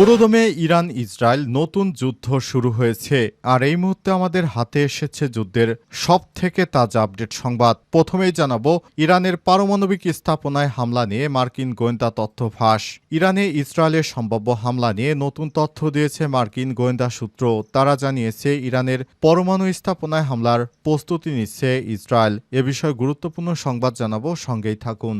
পুরোদমে Iran Israel নতুন যুদ্ধ শুরু হয়েছে, আর এই মুহূর্তে আমাদের হাতে এসেছে যুদ্ধের সব থেকে তাজা আপডেট সংবাদ। প্রথমেই জানাব, ইরানের পারমাণবিক স্থাপনায় হামলা নিয়ে মার্কিন গোয়েন্দা তথ্য ফাঁস। ইরানে ইসরায়েলের সম্ভাব্য হামলা নিয়ে নতুন তথ্য দিয়েছে মার্কিন গোয়েন্দা সূত্র। তারা জানিয়েছে, ইরানের পরমাণু স্থাপনায় হামলার প্রস্তুতি নিচ্ছে ইসরায়েল। এ বিষয়ে গুরুত্বপূর্ণ সংবাদ জানাব, সঙ্গেই থাকুন।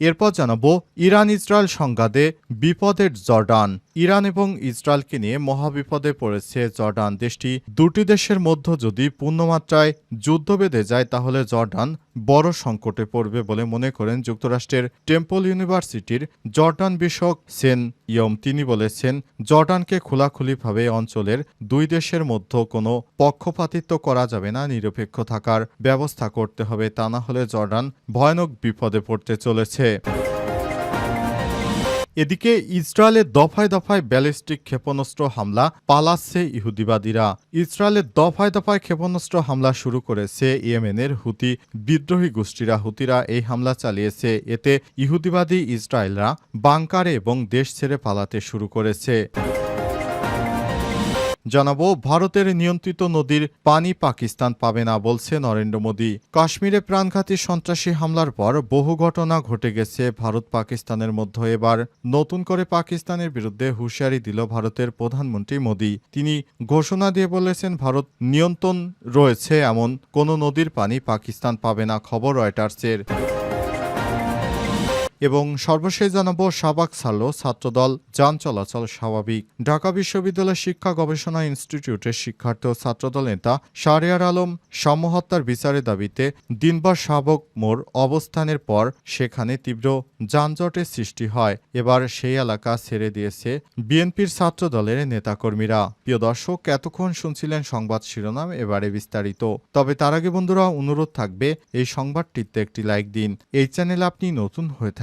এরপর জানাব ইরান ইসরায়েল সংঘাতে বিপদের জর্ডান। ইরান এবং ইসরায়েলকে নিয়ে মহাবিপদে পড়েছে জর্ডান। দেশটি দুটি দেশের মধ্যে যদি পূর্ণমাত্রায় যুদ্ধ বেঁধে যায়, তাহলে জর্ডান বড় সংকটে পড়বে বলে মনে করেন যুক্তরাষ্ট্রের টেম্পল ইউনিভার্সিটির জর্ডান বিষয়ক সেন ইয়ম। তিনি বলেছেন, জর্ডানকে খোলাখুলিভাবে অঞ্চলের দুই দেশের মধ্যে কোনো পক্ষপাতিত্ব করা যাবে না, নিরপেক্ষ থাকার ব্যবস্থা করতে হবে, তা না হলে জর্ডান ভয়ানক বিপদে পড়তে চলেছে। এদিকে ইসরায়েলের দফায় দফায় ব্যালিস্টিক ক্ষেপণাস্ত্র হামলা পালাচ্ছে ইহুদিবাদীরা। ইসরায়েলের দফায় দফায় ক্ষেপণাস্ত্র হামলা শুরু করেছে ইয়েমেনের হুতি বিদ্রোহী গোষ্ঠীরা। হুতিরা এই হামলা চালিয়েছে। এতে ইহুদিবাদী ইসরায়েলরা বাংকারে এবং দেশ ছেড়ে পালাতে শুরু করেছে। জানাব, ভারতের নিয়ন্ত্রিত নদীর পানি পাকিস্তান পাবে না বলছে নরেন্দ্র মোদী। কাশ্মীরে প্রাণঘাতী সন্ত্রাসী হামলার পর বহু ঘটনা ঘটে গেছে ভারত পাকিস্তানের মধ্যে। এবার নতুন করে পাকিস্তানের বিরুদ্ধে হুঁশিয়ারি দিল ভারতের প্রধানমন্ত্রী মোদী। তিনি ঘোষণা দিয়ে বলেছেন, ভারত নিয়ন্ত্রণ রয়েছে এমন কোনো নদীর পানি পাকিস্তান পাবে না, খবর রয়টার্সের। এবং সর্বশেষ জানাব শাবাক ছাড়ল ছাত্রদল যান চলাচল স্বাভাবিক। ঢাকা বিশ্ববিদ্যালয় শিক্ষা গবেষণা ইনস্টিটিউটের শিক্ষার্থী ও ছাত্রদল নেতা শাহরিয়ার আলম সমহত্যার বিচারের দাবিতে দিনবার শাবক মোড় অবস্থানের পর সেখানে তীব্র যানজটের সৃষ্টি হয়। এবার সেই এলাকা ছেড়ে দিয়েছে বিএনপির ছাত্রদলের নেতাকর্মীরা। প্রিয় দর্শক, এতক্ষণ শুনছিলেন সংবাদ শিরোনাম, এবারে বিস্তারিত। তবে তার আগে বন্ধুরা, অনুরোধ থাকবে এই সংবাদটিতে একটি লাইক দিন। এই চ্যানেল আপনি নতুন হয়ে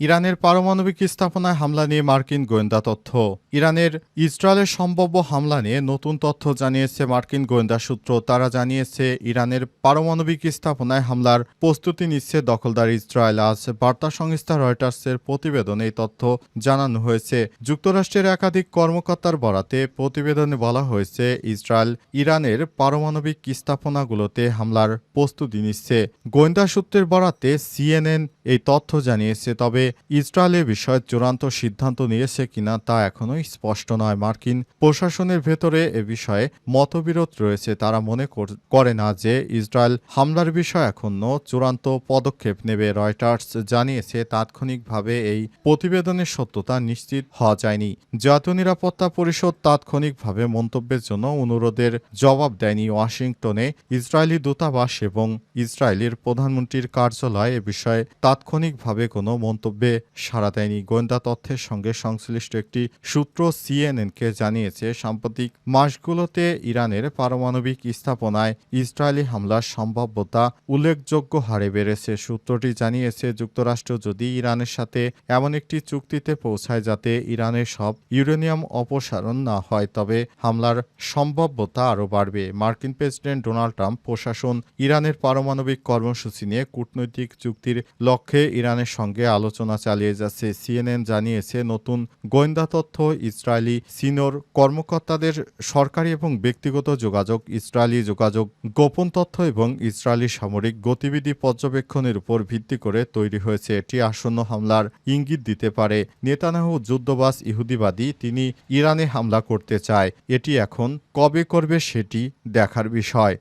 ইরানের পারমাণবিক স্থাপনায় হামলা নিয়ে মার্কিন গোয়েন্দা তথ্য। ইরানের ইসরায়েলের সম্ভাব্য হামলা নিয়ে নতুন তথ্য জানিয়েছে মার্কিন গোয়েন্দা সূত্র। তারা জানিয়েছে, ইরানের পারমাণবিক স্থাপনায় হামলার প্রস্তুতি নিচ্ছে দখলদার ইসরায়েল। আজ বার্তা সংস্থা রয়টার্সের প্রতিবেদনে এই তথ্য জানানো হয়েছে। যুক্তরাষ্ট্রের একাধিক কর্মকর্তার বরাতে প্রতিবেদনে বলা হয়েছে, ইসরায়েল ইরানের পারমাণবিক স্থাপনাগুলোতে হামলার প্রস্তুতি নিচ্ছে। গোয়েন্দা সূত্রের বরাতে সিএনএন এই তথ্য জানিয়েছে, তবে ইসরায়েলের বিষয়ে চূড়ান্ত সিদ্ধান্ত নিয়েছে কিনা তা এখনোই স্পষ্ট নয়। মার্কিন প্রশাসনের ভেতরে এ বিষয়ে মতবিরোধ রয়েছে। তারা মনে করে না যে ইসরায়েল হামলার বিষয়ে এখনও চূড়ান্ত পদক্ষেপ নেবে। রয়টার্স জানিয়েছে, তাৎক্ষণিকভাবে এই প্রতিবেদনের সত্যতা নিশ্চিত হওয়া যায়নি। জাতীয় নিরাপত্তা পরিষদ তাৎক্ষণিকভাবে মন্তব্যের জন্য অনুরোধের জবাব দেয়নি। ওয়াশিংটনে ইসরায়েলি দূতাবাস এবং ইসরায়েলের প্রধানমন্ত্রীর কার্যালয় এ বিষয়ে তাৎক্ষণিকভাবে কোনো মন্তব্যে সাড়া দেয়নি। গোয়েন্দা তথ্যের সঙ্গে সংশ্লিষ্ট একটি সূত্র সিএনএনকে জানিয়েছে, সাম্প্রতিক মাসগুলোতে ইরানের পারমাণবিক স্থাপনায় ইসরায়েলি হামলার সম্ভাব্যতা উল্লেখযোগ্য হারে বেড়েছে। সূত্রটি জানিয়েছে, যুক্তরাষ্ট্র যদি ইরানের সাথে এমন একটি চুক্তিতে পৌঁছায় যাতে ইরানের সব ইউরেনিয়াম অপসারণ না হয়, তবে হামলার সম্ভাব্যতা আরও বাড়বে। মার্কিন প্রেসিডেন্ট ডোনাল্ড ট্রাম্প প্রশাসন ইরানের পারমাণবিক কর্মসূচি নিয়ে কূটনৈতিক চুক্তির লক্ষ্যে ইরানের সঙ্গে আলোচনা চালিয়ে যাচ্ছে। সিএনএন জানিয়েছে, নতুন গোয়েন্দা তথ্য, ইসরায়েলি সিনিয়র কর্মকর্তাদের সরকারি এবং ব্যক্তিগত যোগাযোগ, ইসরায়েলি যোগাযোগ, গোপন তথ্য এবং ইসরায়েলি সামরিক গতিবিধি পর্যবেক্ষণের উপর ভিত্তি করে তৈরি হয়েছে। এটি আসন্ন হামলার ইঙ্গিত দিতে পারে। নেতানাহু যুদ্ধবাস ইহুদিবাদী, তিনি ইরানে হামলা করতে চায়। এটি এখন কবে করবে সেটি দেখার বিষয়।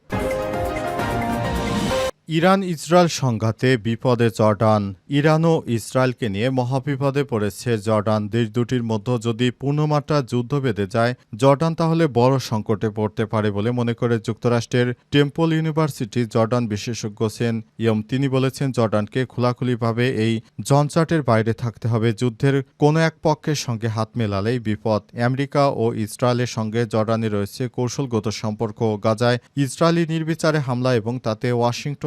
ইরান ইসরায়েল সংঘাতে বিপদে জর্ডান। ইরান ও ইসরায়েলকে নিয়ে মহাবিপদে পড়েছে জর্ডান। দেশ দুটির মধ্যে যদি পূর্ণমাত্রা যুদ্ধ বেঁধে যায়, জর্ডান তাহলে বড় সংকটে পড়তে পারে বলে মনে করে যুক্তরাষ্ট্রের টেম্পল ইউনিভার্সিটি জর্ডান বিশেষজ্ঞ সেন ইয়ম। তিনি বলেছেন, জর্ডানকে খোলাখুলিভাবে এই জঞ্চাটের বাইরে থাকতে হবে। যুদ্ধের কোনো এক পক্ষের সঙ্গে হাত মেলালেই বিপদ। আমেরিকা ও ইসরায়েলের সঙ্গে জর্ডানে রয়েছে কৌশলগত সম্পর্ক। গাজায় ইসরায়েলি নির্বিচারে হামলা এবং তাতে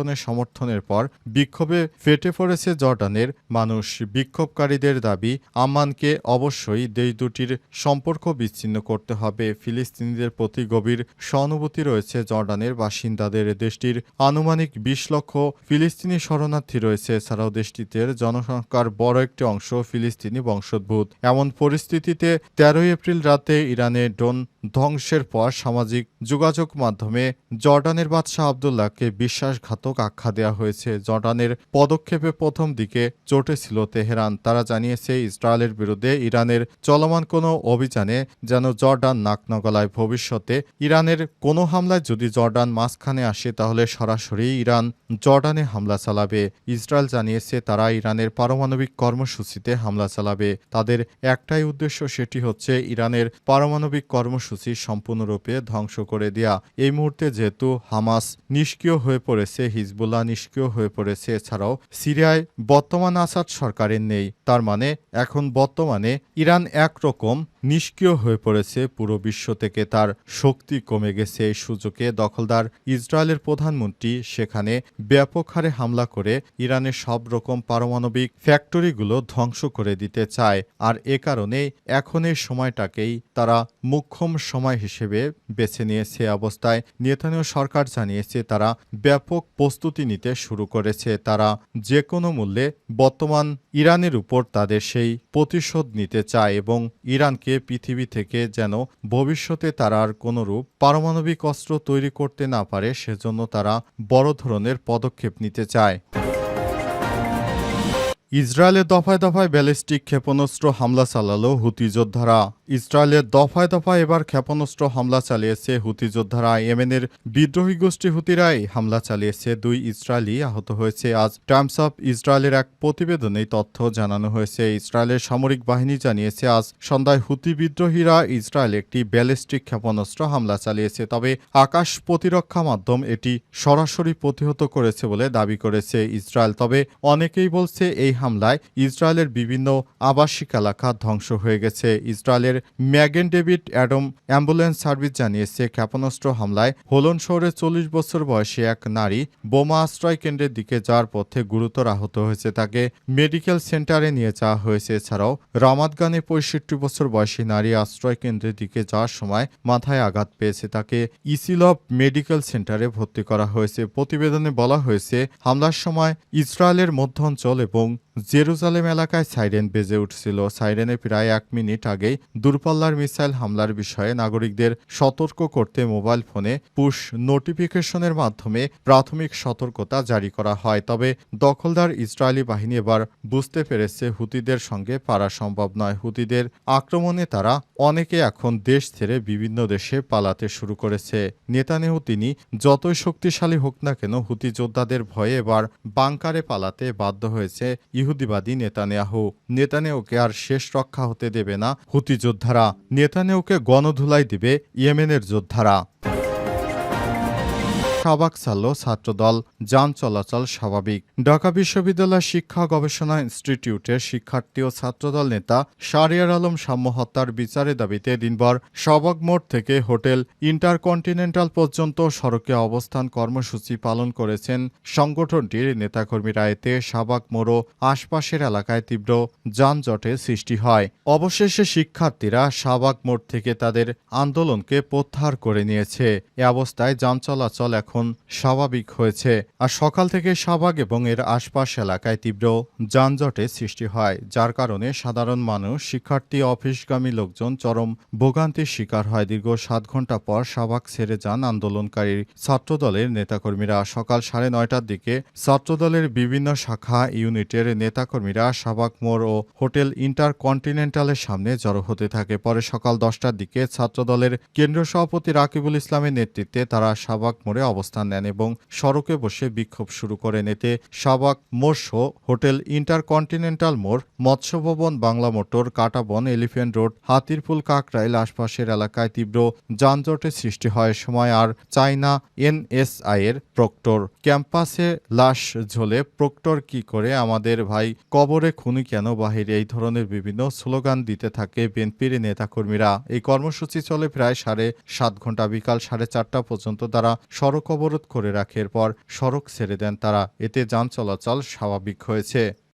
ওয়াশিংটনের সমর্থনের পর বিক্ষোভে ফেটে পড়েছে জর্ডানের মানুষ। বিক্ষোভকারীদের দাবি, আম্মানকে অবশ্যই দেশ দুটির সম্পর্ক বিচ্ছিন্ন করতে হবে। ফিলিস্তিনিদের প্রতি গভীর সহানুভূতি রয়েছে জর্ডানের বাসিন্দাদের। দেশটির আনুমানিক বিশ লক্ষ ফিলিস্তিনি শরণার্থী রয়েছে। এছাড়াও দেশটিতে জনসংখ্যার বড় একটি অংশ ফিলিস্তিনি বংশোদ্ভূত। এমন পরিস্থিতিতে তেরোই এপ্রিল রাতে ইরানে ড্রোন ধ্বংসের পর সামাজিক যোগাযোগ মাধ্যমে জর্ডানের বাদশাহ আবদুল্লাহকে বিশ্বাসঘাতক আখ্যা দেওয়া হয়েছে। জর্ডানের পদক্ষেপে প্রথম দিকে চটেছিল তেহরান। তারা জানিয়েছে, ইসরায়েলের বিরুদ্ধে ইরানের চলমান কোনো অভিযানে যেন জর্ডান নাক নগলায় ভবিষ্যতে ইরানের কোনো হামলায় যদি জর্ডান মাঝখানে আসে, তাহলে সরাসরি ইরান জর্ডানে হামলা চালাবে। ইসরায়েল জানিয়েছে, তারা ইরানের পারমাণবিক কর্মসূচিতে হামলা চালাবে। তাদের একটাই উদ্দেশ্য সেটি হচ্ছে ইরানের পারমাণবিক কর্মসূচি সম্পূর্ণরূপে ধ্বংস করে দেয়া। এই মুহূর্তে যেহেতু হামাস নিষ্ক্রিয় হয়ে পড়েছে হিজবুল্লাহ নিষ্ক্রিয় হয়ে পড়েছে। এছাড়াও সিরিয়ায় বর্তমান আসাদ সরকারের নেই। তার মানে এখন বর্তমানে ইরান একরকম নিষ্ক্রিয় হয়ে পড়েছে। পুরো বিশ্ব থেকে তার শক্তি কমে গেছে। এই সুযোগে দখলদার ইসরায়েলের প্রধানমন্ত্রী সেখানে ব্যাপক হারে হামলা করে ইরানের সব রকম পারমাণবিক ফ্যাক্টরিগুলো ধ্বংস করে দিতে চায়। আর এ কারণে এখন এই সময়টাকেই তারা মুখ্যম সময় হিসেবে বেছে নিয়েছে। অবস্থায় নেতানীয় সরকার জানিয়েছে, তারা ব্যাপক প্রস্তুতি নিতে শুরু করেছে তারা। যে কোনো মূল্যে বর্তমান ইরানের উপর তাদের সেই প্রতিশোধ নিতে চায় এবং ইরানকে পৃথিবী থেকে যেন ভবিষ্যতে তারা আর কোনোরূপ পারমাণবিক অস্ত্র তৈরি করতে না পারে, সেজন্য তারা বড় ধরনের পদক্ষেপ নিতে চায়। ইসরায়েলের দফায় দফায় ব্যালিস্টিক ক্ষেপণাস্ত্র হামলা চালালো হুতি যোদ্ধারা। ইসরায়েলের দফায় দফায় এবার ক্ষেপণাস্ত্র হামলা চালিয়েছে হুতি যোদ্ধারা। ইয়েমেনের বিদ্রোহী গোষ্ঠী হুতিরাই হামলা চালিয়েছে। দুই ইসরায়েলি আহত হয়েছে। আজ টাইমস অফ ইসরায়েলের এক প্রতিবেদনে তথ্য জানানো হয়েছে। ইসরায়েলের সামরিক বাহিনী জানিয়েছে, আজ সন্ধ্যায় হুতি বিদ্রোহীরা ইসরায়েল একটি ব্যালিস্টিক ক্ষেপণাস্ত্র হামলা চালিয়েছে। তবে আকাশ প্রতিরক্ষা মাধ্যম এটি সরাসরি প্রতিহত করেছে বলে দাবি করেছে ইসরায়েল। তবে অনেকেই বলছে, এই হামলায় ইসরায়েলের বিভিন্ন আবাসিক এলাকা ধ্বংস হয়ে গেছে। ইসরায়েলের Magen David Adom ambulance service জানিয়েছে, ক্ষেপণাস্ত্র হামলায় হোলন শহরে চল্লিশ বছর বয়সী এক নারী বোমা আশ্রয় কেন্দ্রের দিকে যাওয়ার পথে গুরুতর আহত হয়েছে। তাকে মেডিকেল সেন্টারে নিয়ে যাওয়া হয়েছে। এছাড়াও রামাদগানে পঁয়ষট্টি বছর বয়সী নারী আশ্রয় কেন্দ্রের দিকে যাওয়ার সময় মাথায় আঘাত পেয়েছে। তাকে ইসিলভ মেডিকেল সেন্টারে ভর্তি করা হয়েছে। প্রতিবেদনে বলা হয়েছে, হামলার সময় ইসরায়েলের মধ্যাঞ্চল এবং জেরুজালেম এলাকায় সাইরেন বেজে উঠছিল। সাইরেনে প্রায় এক মিনিট আগেই দূরপাল্লার মিসাইল হামলার বিষয়ে নাগরিকদের সতর্ক করতে মোবাইল ফোনে পুশ নোটিফিকেশনের মাধ্যমে প্রাথমিক সতর্কতা জারি করা হয়। তবে দখলদার ইসরায়েলি বাহিনী এবার বুঝতে পেরেছে, হুতিদের সঙ্গে পারা সম্ভব নয়। হুতিদের আক্রমণে তারা অনেকে এখন দেশ ছেড়ে বিভিন্ন দেশে পালাতে শুরু করেছে। নেতানেহু তিনি, যতই শক্তিশালী হোক না কেন, হুতি যোদ্ধাদের ভয়ে এবার বাংকারে পালাতে বাধ্য হয়েছে ইহুদিবাদী নেতানিয়াহু। নেতানিয়াহুকে আর শেষ রক্ষা হতে দেবে না হুতি যোদ্ধারা। নেতানিয়াহুকে গণধুলাই দিবে ইয়েমেনের যোদ্ধারা। শাহবাগ ছাড়ল ছাত্রদল যান চলাচল স্বাভাবিক। ঢাকা বিশ্ববিদ্যালয় শিক্ষা গবেষণা ইনস্টিটিউটের শিক্ষার্থী ও ছাত্রদল নেতা শারিয়ার আলম সাম্য হত্যার বিচারের দাবিতে দিনভর শাহবাগ মোড় থেকে হোটেল ইন্টারকন্টিনেন্টাল পর্যন্ত সড়কে অবস্থান কর্মসূচি পালন করেছেন সংগঠনটির নেতাকর্মীরা। এতে সাবাক মোড় ও আশপাশের এলাকায় তীব্র যানজটের সৃষ্টি হয়। অবশেষে শিক্ষার্থীরা সাবাক মোড় থেকে তাদের আন্দোলনকে প্রত্যাহার করে নিয়েছে। এ অবস্থায় যান চলাচল এখন স্বাভাবিক হয়েছে। আর সকাল থেকে শাহবাগ এবং এর আশপাশ এলাকায় তীব্র যানজটের সৃষ্টি হয়, যার কারণে সাধারণ মানুষ, শিক্ষার্থী, অফিসগামী লোকজন চরম ভোগান্তির শিকার হয়। দীর্ঘ সাত ঘণ্টা পর শাহবাগ ছেড়ে যান আন্দোলনকারী ছাত্রদলের নেতাকর্মীরা। সকাল সাড়ে নয়টার দিকে ছাত্রদলের বিভিন্ন শাখা ইউনিটের নেতাকর্মীরা শাহবাগ মোড় ও হোটেল ইন্টারকন্টিনেন্টালের সামনে জড়ো হতে থাকে। পরে সকাল দশটার দিকে ছাত্রদলের কেন্দ্রীয় সভাপতি রাকিবুল ইসলামের নেতৃত্বে তারা শাহবাগ মোড়ে অবস্থান নেন এবং সড়কে বসে বিক্ষোভ শুরু করেন। এতে সাবাক মোর্শো, হোটেল ইন্টারকন্টিনেন্টাল মোড় মৎস্য ভবন Bangla motor, Kataban, elephant road, Hatirpul Kakrail আশপাশের এলাকায় তীব্র যানজটের সৃষ্টি হয়। সময় আর চায়না এনএসআই এর প্রক্টর ক্যাম্পাসে লাশ ঝোলে, প্রক্টর, কি করে আমাদের ভাই কবরে খুনি কেন বাহিরে? এই ধরনের বিভিন্ন স্লোগান দিতে থাকে বিএনপির নেতাকর্মীরা। এই কর্মসূচি চলে প্রায় সাড়ে সাত ঘণ্টা, বিকাল সাড়ে চারটা পর্যন্ত। তারা সড়ক অবরোধ করে রাখে। পর সড়ক ছেড়ে দেন তারা। এতে যান চলাচল স্বাভাবিক হয়েছে।